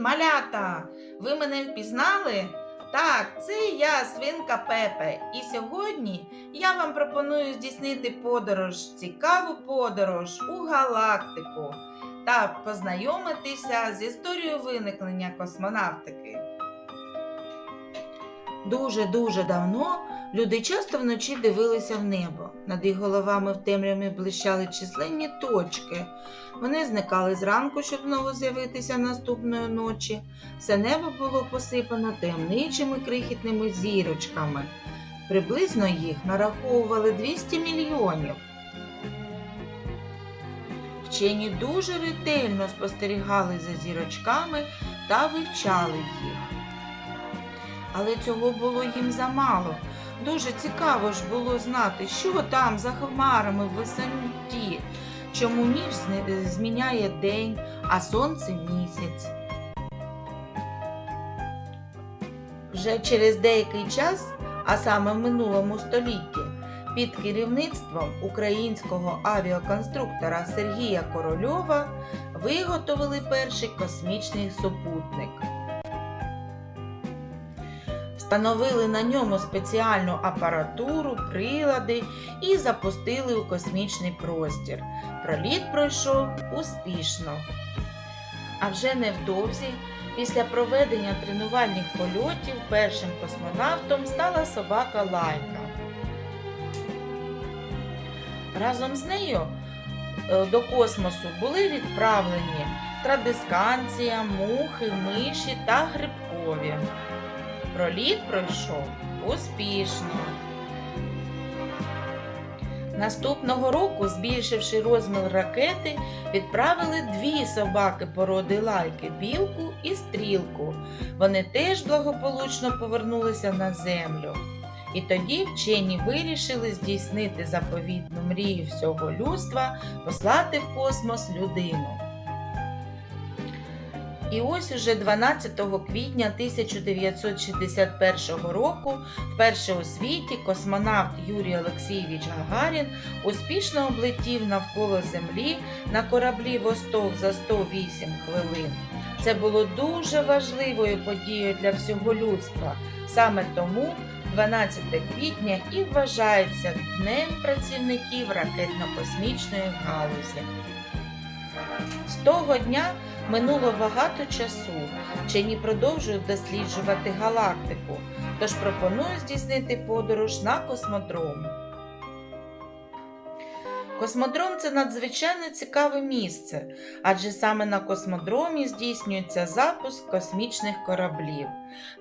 малята! Ви мене впізнали? Так, це я, свинка Пепе. І сьогодні я вам пропоную здійснити подорож, цікаву подорож у галактику та познайомитися з історією виникнення космонавтики. Дуже-дуже давно люди часто вночі дивилися в небо. Над їх головами в темряві блищали численні точки. Вони зникали зранку, щоб знову з'явитися наступної ночі. Все небо було посипано таємничими крихітними зірочками. Приблизно їх нараховували 200 мільйонів. Вчені дуже ретельно спостерігали за зірочками та вивчали їх. Але цього було їм замало. Дуже цікаво ж було знати, що там за хмарами в висоті, чому ніч зміняє день, а сонце місяць. Вже через деякий час, а саме в минулому столітті, під керівництвом українського авіаконструктора Сергія Корольова виготовили перший космічний супутник. Встановили на ньому спеціальну апаратуру, прилади і запустили у космічний простір. Проліт пройшов успішно. А вже невдовзі, після проведення тренувальних польотів, першим космонавтом стала собака Лайка. Разом з нею е, до космосу були відправлені традисканція, мухи, миші та грибкові. Проліт пройшов успішно. Наступного року, збільшивши розмір ракети, відправили дві собаки породи лайки білку і стрілку. Вони теж благополучно повернулися на землю. І тоді вчені вирішили здійснити заповітну мрію всього людства послати в космос людину. І ось уже 12 квітня 1961 року вперше у світі космонавт Юрій Олексійович Гагарін успішно облетів навколо Землі на кораблі Восток за 108 хвилин. Це було дуже важливою подією для всього людства. Саме тому 12 квітня і вважається Днем працівників ракетно-космічної галузі. З того дня Минуло багато часу. Вчені продовжують досліджувати галактику, тож пропоную здійснити подорож на космодром. Космодром це надзвичайно цікаве місце, адже саме на космодромі здійснюється запуск космічних кораблів.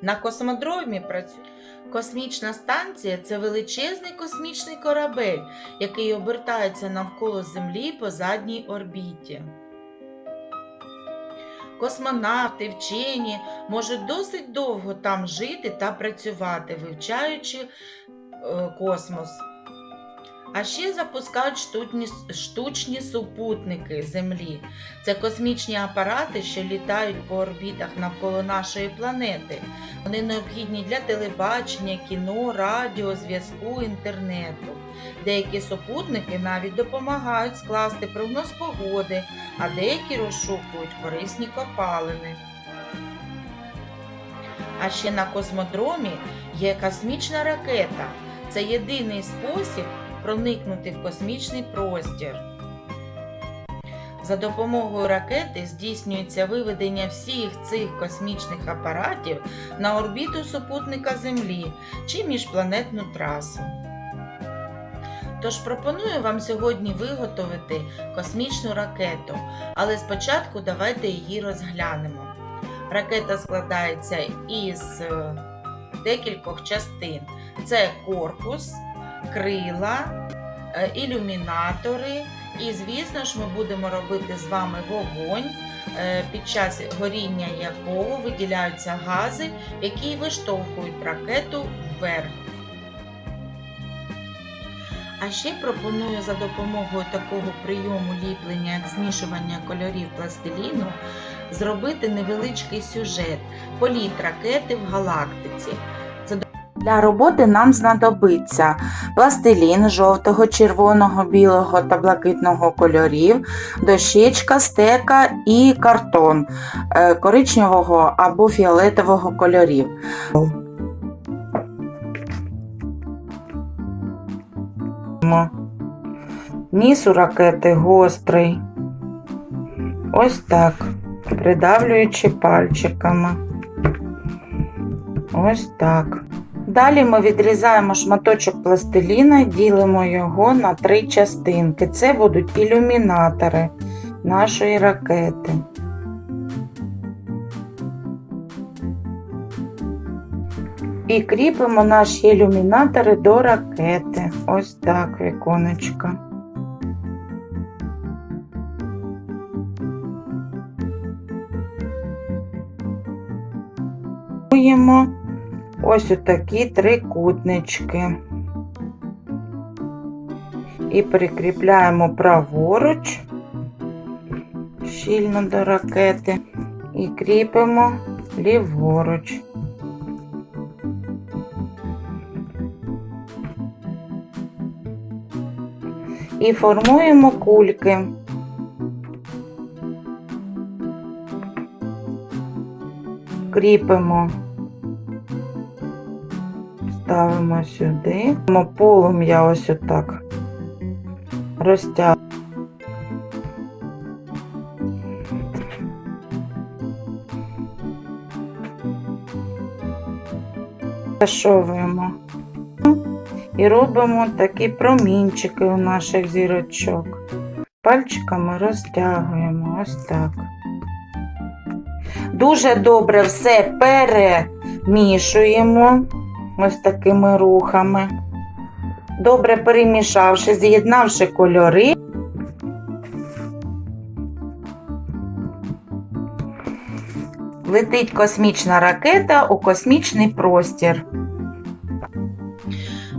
На космодромі працює космічна станція це величезний космічний корабель, який обертається навколо Землі по задній орбіті. Космонавти, вчені можуть досить довго там жити та працювати, вивчаючи е, космос. А ще запускають штучні, штучні супутники Землі. Це космічні апарати, що літають по орбітах навколо нашої планети. Вони необхідні для телебачення, кіно, радіо, зв'язку, інтернету. Деякі супутники навіть допомагають скласти прогноз погоди, а деякі розшукують корисні копалини. А ще на космодромі є космічна ракета. Це єдиний спосіб проникнути в космічний простір. За допомогою ракети здійснюється виведення всіх цих космічних апаратів на орбіту супутника Землі чи міжпланетну трасу. Тож пропоную вам сьогодні виготовити космічну ракету, але спочатку давайте її розглянемо. Ракета складається із е, декількох частин: це корпус, крила, е, ілюмінатори, і, звісно ж, ми будемо робити з вами вогонь, е, під час горіння якого виділяються гази, які виштовхують ракету вверх. А ще пропоную за допомогою такого прийому ліплення, як змішування кольорів пластиліну, зробити невеличкий сюжет політ ракети в галактиці. Для роботи нам знадобиться пластилін жовтого, червоного, білого та блакитного кольорів, дощечка, стека і картон е, коричневого або фіолетового кольорів. Ніс у ракети гострий. Ось так, придавлюючи пальчиками. Ось так. Далі ми відрізаємо шматочок пластиліна, ділимо його на три частинки. Це будуть ілюмінатори нашої ракети. І кріпимо наші ілюмінатори до ракети. Ось так, віконечко. Будуємо ось отакі трикутнички. І прикріпляємо праворуч щільно до ракети і кріпимо ліворуч. І формуємо кульки. Кріпимо, ставимо сюди, полум'я ось отак розтягуємо. Зашовуємо і робимо такі промінчики у наших зірочок. Пальчиками розтягуємо ось так. Дуже добре все перемішуємо ось такими рухами. Добре перемішавши, з'єднавши кольори. Летить космічна ракета у космічний простір.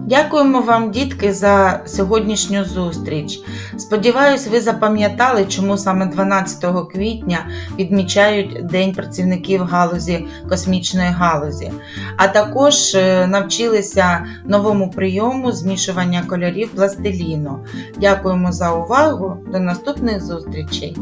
Дякуємо вам, дітки, за сьогоднішню зустріч. Сподіваюсь, ви запам'ятали, чому саме 12 квітня відмічають День працівників галузі космічної галузі, а також е, навчилися новому прийому змішування кольорів пластиліну. Дякуємо за увагу. До наступних зустрічей!